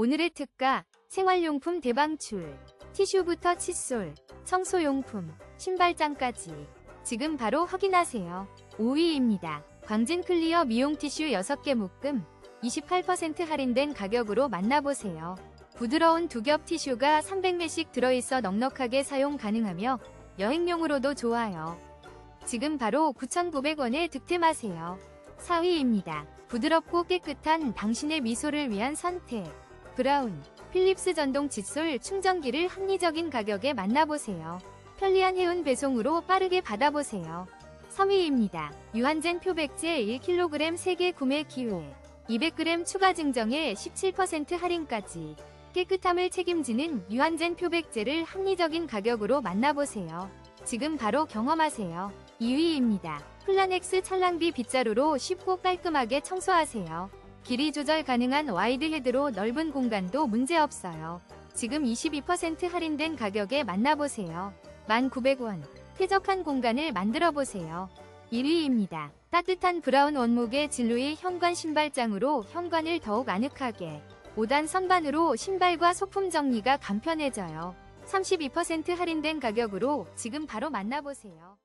오늘의 특가 생활용품 대방출 티슈부터 칫솔, 청소용품, 신발장까지 지금 바로 확인하세요. 5위입니다. 광진 클리어 미용 티슈 6개 묶음 28% 할인된 가격으로 만나보세요. 부드러운 두 겹 티슈가 300매씩 들어있어 넉넉하게 사용 가능하며 여행용으로도 좋아요. 지금 바로 9,900원에 득템하세요. 4위입니다. 부드럽고 깨끗한 당신의 미소를 위한 선택. 브라운, 필립스 전동 칫솔 충전기를 합리적인 가격에 만나보세요. 편리한 해운 배송으로 빠르게 받아보세요. 3위입니다. 유한젠 표백제 1kg 3개 구매 기회. 200g 추가 증정에 17% 할인까지. 깨끗함을 책임지는 유한젠 표백제를 합리적인 가격으로 만나보세요. 지금 바로 경험하세요. 2위입니다. 플라넥스 찰랑비 빗자루로 쉽고 깔끔하게 청소하세요. 길이 조절 가능한 와이드 헤드로 넓은 공간도 문제없어요. 지금 22% 할인된 가격에 만나보세요. 1,900원. 쾌적한 공간을 만들어보세요. 1위입니다. 따뜻한 브라운 원목의 진루의 현관 신발장으로 현관을 더욱 아늑하게 5단 선반으로 신발과 소품 정리가 간편해져요. 32% 할인된 가격으로 지금 바로 만나보세요.